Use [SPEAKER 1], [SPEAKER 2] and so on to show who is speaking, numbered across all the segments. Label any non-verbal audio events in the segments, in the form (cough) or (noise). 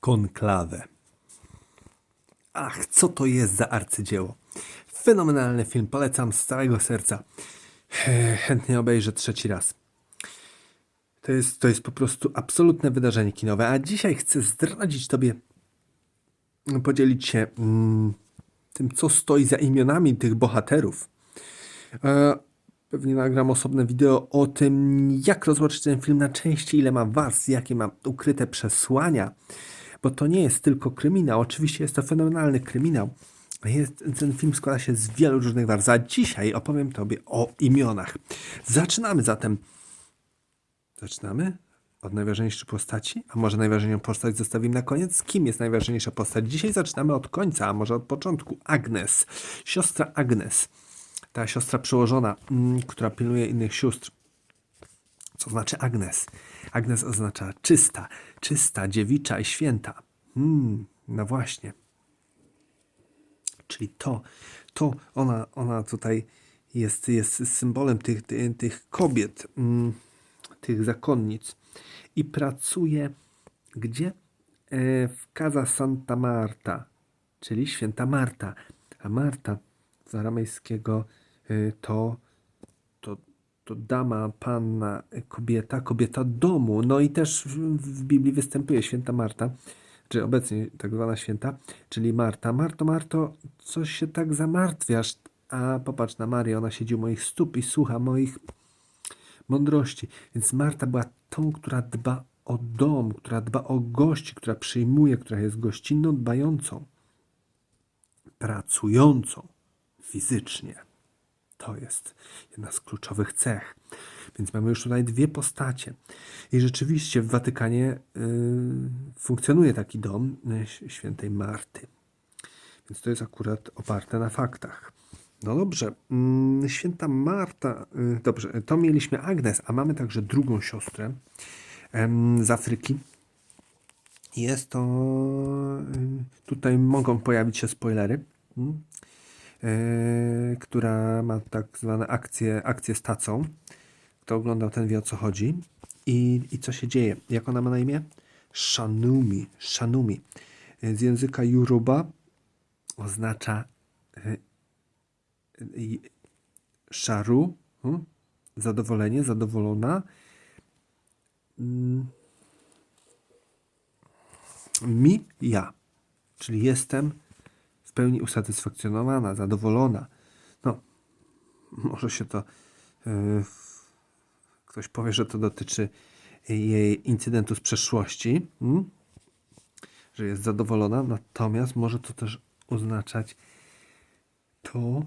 [SPEAKER 1] Konklawę. Ach, co to jest za arcydzieło? Fenomenalny film, polecam z całego serca. Chętnie obejrzę trzeci raz. To jest, to jest po prostu absolutne wydarzenie kinowe, a dzisiaj chcę zdradzić Tobie, podzielić się mm, tym, co stoi za imionami tych bohaterów. E, pewnie nagram osobne wideo o tym, jak rozłożyć ten film na części, ile ma warstw, jakie ma ukryte przesłania, bo to nie jest tylko kryminał. Oczywiście jest to fenomenalny kryminał. Jest, ten film składa się z wielu różnych warstw, a dzisiaj opowiem Tobie o imionach. Zaczynamy zatem. Zaczynamy od najważniejszej postaci, a może najważniejszą postać zostawimy na koniec? Kim jest najważniejsza postać? Dzisiaj zaczynamy od końca, a może od początku. Agnes, siostra Agnes, ta siostra przełożona, mm, która pilnuje innych sióstr. Co znaczy Agnes? Agnes oznacza czysta, czysta, dziewicza i święta. Hmm, no właśnie. Czyli to, to ona, ona tutaj jest, jest symbolem tych, tych, kobiet, mm, tych zakonnic i pracuje gdzie? E, W Casa Santa Marta, czyli święta Marta. A Marta z aramejskiego to, to, to dama, panna, kobieta, kobieta domu. No i też w Biblii występuje święta Marta, czy obecnie tak zwana święta, czyli Marta. Marto, Marto, coś się tak zamartwiasz, a popatrz na Marię, ona siedzi u moich stóp i słucha moich mądrości. Więc Marta była tą, która dba o dom, która dba o gości, która przyjmuje, która jest gościnną, dbającą, pracującą fizycznie. To jest jedna z kluczowych cech. Więc mamy już tutaj dwie postacie. I rzeczywiście w Watykanie y, funkcjonuje taki dom y, świętej Marty. Więc to jest akurat oparte na faktach. No dobrze, mm, święta Marta, y, dobrze, to mieliśmy Agnes, a mamy także drugą siostrę z Afryki. Jest to, y, tutaj mogą pojawić się spoilery, mm, która ma tak zwane akcje, akcje z tacą. Kto oglądał, ten wie o co chodzi. I, I co się dzieje? Jak ona ma na imię? Shanumi. Shanumi. Y, Z języka Yoruba oznacza i- szaru, hmm? zadowolenie, zadowolona. Mm. Mi, ja, czyli jestem w pełni usatysfakcjonowana, zadowolona. No, może się to. Yy, ktoś powie, że to dotyczy jej incydentu z przeszłości, hmm? że jest zadowolona, natomiast może to też oznaczać to,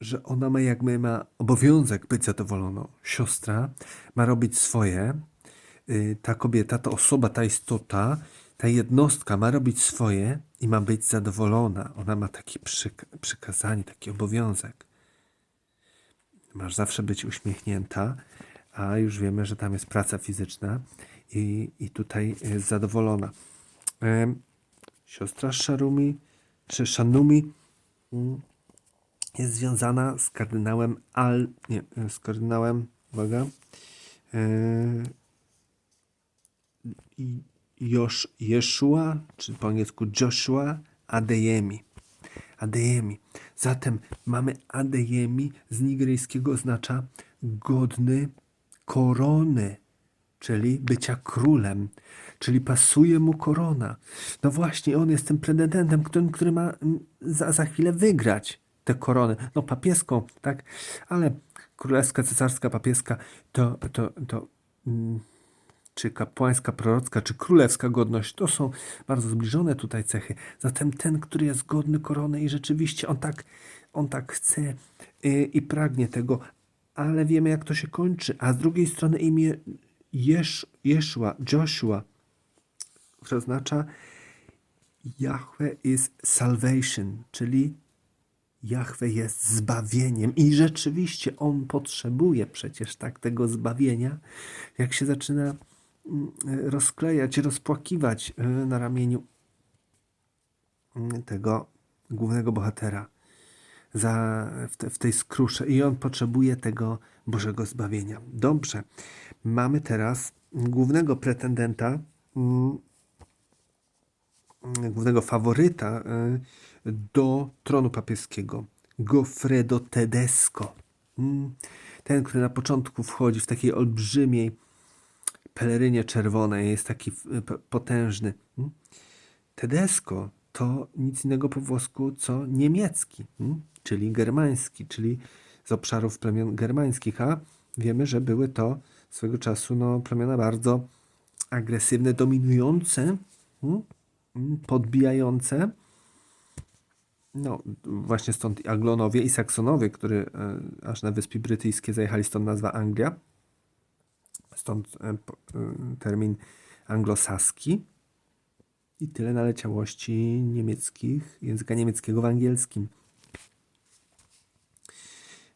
[SPEAKER 1] że ona ma jakby ma obowiązek być zadowoloną. Siostra ma robić swoje. y, Ta kobieta, ta osoba, ta istota, ta jednostka ma robić swoje i ma być zadowolona. Ona ma takie przyk przykazanie, taki obowiązek. Masz zawsze być uśmiechnięta, a już wiemy, że tam jest praca fizyczna i, i tutaj jest zadowolona. Em, Siostra Szarumi, czy Szanumi, mm, jest związana z kardynałem Al, nie, z kardynałem, uwaga, yy, Josz, Jeszua, czy po angielsku Joshua Adeyemi. Adeyemi. Zatem mamy Adeyemi z nigeryjskiego oznacza godny korony, czyli bycia królem, czyli pasuje mu korona. No właśnie, on jest tym pretendentem, który, który ma za, za chwilę wygrać tę koronę. No papieską, tak? Ale królewska, cesarska, papieska to, to, to mm, czy kapłańska, prorocka, czy królewska godność, to są bardzo zbliżone tutaj cechy. Zatem ten, który jest godny korony i rzeczywiście on tak, on tak chce y, i pragnie tego, ale wiemy jak to się kończy. A z drugiej strony imię Jesz, Jeszua, Joshua, które oznacza Yahweh is salvation, czyli Jahwe jest zbawieniem i rzeczywiście on potrzebuje przecież tak tego zbawienia, jak się zaczyna rozklejać, rozpłakiwać y, na ramieniu mm, tego głównego bohatera za, w, te, w tej skrusze i on potrzebuje tego Bożego zbawienia. Dobrze, mamy teraz głównego pretendenta mm, głównego faworyta y, do tronu papieskiego, Goffredo Tedesco. Mm, Ten, który na początku wchodzi w takiej olbrzymiej pelerynie czerwonej, jest taki p- potężny. Mm. Tedesco to nic innego po włosku co niemiecki, mm, czyli germański, czyli z obszarów plemion germańskich, a wiemy, że były to swego czasu no, plemiona bardzo agresywne, dominujące, mm, mm, podbijające. No, właśnie stąd Aglonowie i Saksonowie, który e, aż na Wyspy Brytyjskie zajechali, stąd nazwa Anglia. Stąd e, e, termin anglosaski i tyle naleciałości niemieckich, języka niemieckiego w angielskim.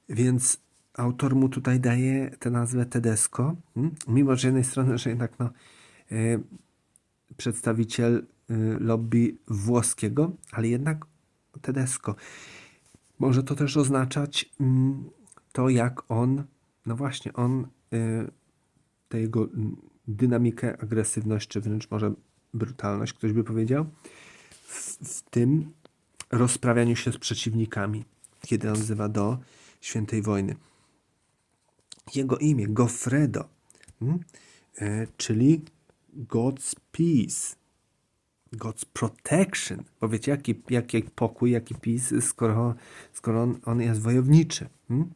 [SPEAKER 1] Więc autor mu tutaj daje tę nazwę Tedesco, mm, mimo że z jednej strony, że jednak no, przedstawiciel lobby włoskiego, ale jednak Tedesco. Może to też oznaczać mm, to, jak on, no właśnie, on tę jego dynamikę, agresywność, czy wręcz może brutalność, ktoś by powiedział, w, w tym rozprawianiu się z przeciwnikami, kiedy on wzywa do świętej wojny. Jego imię, Goffredo, mm, e, czyli God's peace, God's protection. Bo wiecie, jaki, jaki pokój, jaki peace, skoro, skoro on, on jest wojowniczy. Mm?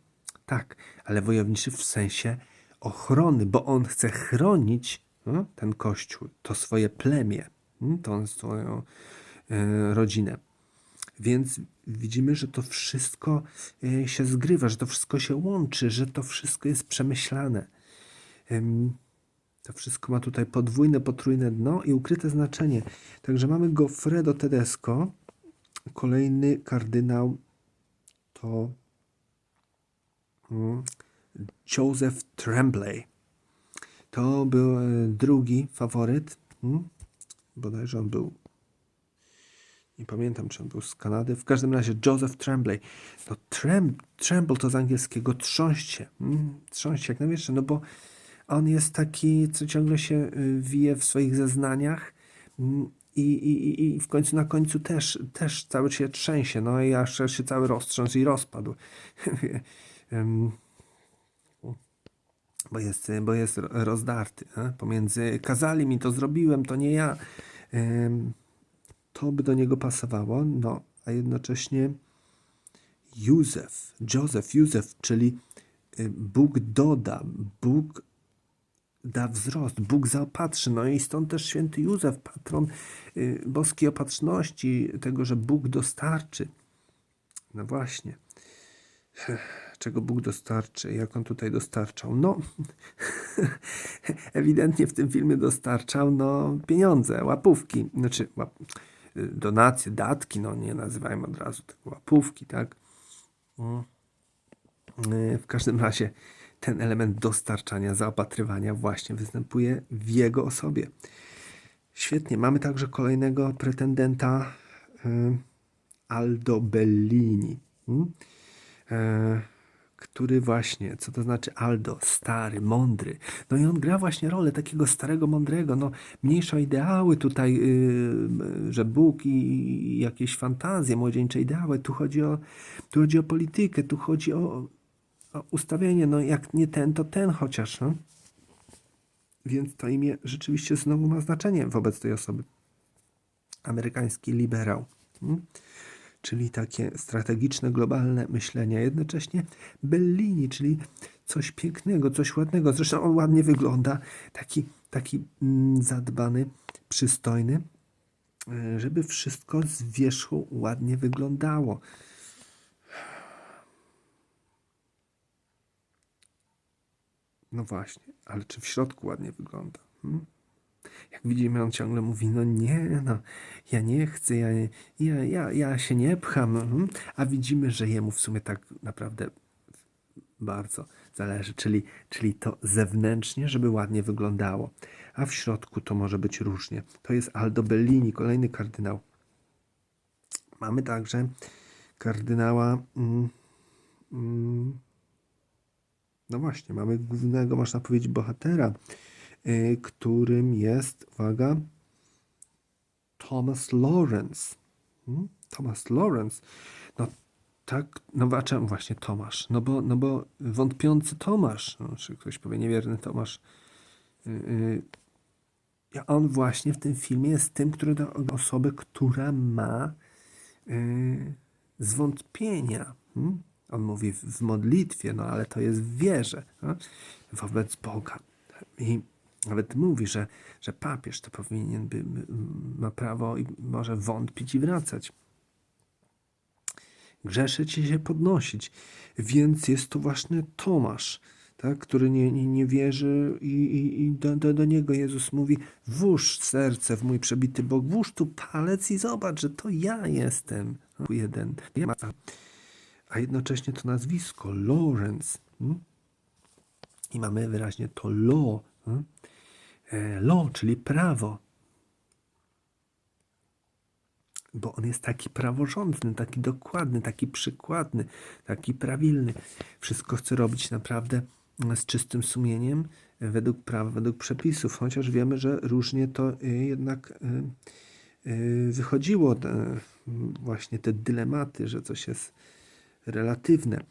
[SPEAKER 1] Tak, ale wojowniczy w sensie ochrony, bo on chce chronić no, ten kościół, to swoje plemię, mm, tą swoją e, rodzinę. Więc widzimy, że to wszystko e, się zgrywa, że to wszystko się łączy, że to wszystko jest przemyślane. Em, To wszystko ma tutaj podwójne, potrójne dno i ukryte znaczenie. Także mamy Goffredo Tedesco. Kolejny kardynał to mm, Joseph Tremblay. To był e, drugi faworyt. mm, Bodajże on był nie pamiętam, czy on był z Kanady. W każdym razie Joseph Tremblay. No trem, tremble to z angielskiego trząść się. Mm, trząść się jak największe, no bo on jest taki, co ciągle się y, wije w swoich zeznaniach mm, i, i, i- i w końcu na końcu też, też cały się trzęsie. No i aż się cały roztrząsł i rozpadł. (laughs) Bo jest, bo jest rozdarty. E? Pomiędzy kazali mi to zrobiłem, to nie ja. To by do niego pasowało, no a jednocześnie Józef, Józef, Józef, czyli y, Bóg doda, Bóg da wzrost, Bóg zaopatrzy. No i stąd też święty Józef, patron y, boskiej opatrzności, tego, że Bóg dostarczy. No właśnie. Czego Bóg dostarczy? Jak on tutaj dostarczał? No, (laughs) ewidentnie w tym filmie dostarczał no, pieniądze, łapówki, znaczy łap, donacje, datki, no nie nazywajmy od razu tego łapówki, tak? Mm. W każdym razie ten element dostarczania, zaopatrywania właśnie występuje w jego osobie. Świetnie. Mamy także kolejnego pretendenta y, Aldo Bellini. Mm? E, który właśnie, co to znaczy Aldo, stary, mądry. No i on gra właśnie rolę takiego starego, mądrego. No, mniejsza ideały tutaj, yy, że Bóg i, jakieś fantazje, młodzieńcze ideały. Tu chodzi o, tu chodzi o politykę, tu chodzi o, o ustawienie. No jak nie ten, to ten chociaż. No. Więc to imię rzeczywiście znowu ma znaczenie wobec tej osoby. Amerykański liberał. Mm? Czyli takie strategiczne, globalne myślenie, jednocześnie Bellini, czyli coś pięknego, coś ładnego. Zresztą on ładnie wygląda, taki, taki mm, zadbany, przystojny, e, żeby wszystko z wierzchu ładnie wyglądało. No właśnie, ale czy w środku ładnie wygląda? Hmm? Jak widzimy, on ciągle mówi, no nie, no, ja nie chcę, ja, ja, ja, ja się nie pcham, mhm. a widzimy, że jemu w sumie tak naprawdę bardzo zależy, czyli, czyli to zewnętrznie, żeby ładnie wyglądało, a w środku to może być różnie. To jest Aldo Bellini, kolejny kardynał. Mamy także kardynała, mm, mm, no właśnie, mamy głównego, można powiedzieć, bohatera, którym jest, uwaga, Thomas Lawrence. Hmm? Thomas Lawrence. No tak, no a właśnie Tomasz? No bo, no bo wątpiący Tomasz, no, czy ktoś powie niewierny Tomasz. Yy, on właśnie w tym filmie jest tym, który da osobę, która ma yy, zwątpienia. Hmm? On mówi w, w modlitwie, no ale to jest w wierze no? wobec Boga. I nawet mówi, że, że papież to powinien by, ma prawo i może wątpić i wracać. Grzeszyć i się podnosić. Więc jest to właśnie Tomasz, tak, który nie, nie, nie wierzy i, i, i do, do, do niego Jezus mówi włóż serce w mój przebity Bóg, włóż tu palec i zobacz, że to ja jestem. Jeden. A jednocześnie to nazwisko, Lawrence. Hmm? I mamy wyraźnie to law. Hmm? E, law, czyli prawo. Bo on jest taki praworządny, taki dokładny, taki przykładny, taki prawilny. Wszystko chce robić naprawdę z czystym sumieniem, według prawa, według przepisów, chociaż wiemy, że różnie to y, jednak wychodziło, właśnie te dylematy, że coś jest relatywne.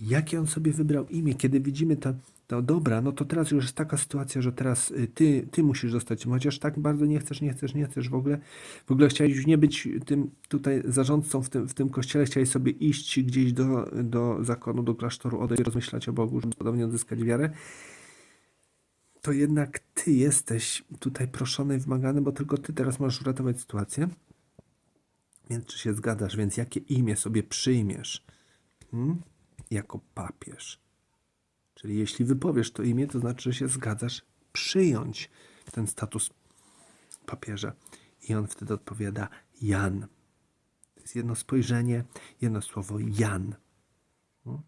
[SPEAKER 1] Jakie on sobie wybrał imię? Kiedy widzimy to, to dobra, no to teraz już jest taka sytuacja, że teraz y, ty, ty musisz zostać, chociaż tak bardzo nie chcesz, nie chcesz, nie chcesz w ogóle. W ogóle chciałeś już nie być tym tutaj zarządcą w tym, w tym kościele, chciałeś sobie iść gdzieś do, do zakonu, do klasztoru, odejść, rozmyślać o Bogu, żeby podobnie odzyskać wiarę. To jednak ty jesteś tutaj proszony i wymagany, bo tylko ty teraz możesz uratować sytuację. Więc czy się zgadzasz? Więc jakie imię sobie przyjmiesz? Hmm? Jako papież. Czyli jeśli wypowiesz to imię, to znaczy, że się zgadzasz przyjąć ten status papieża. I on wtedy odpowiada Jan. To jest jedno spojrzenie, jedno słowo Jan. Hmm?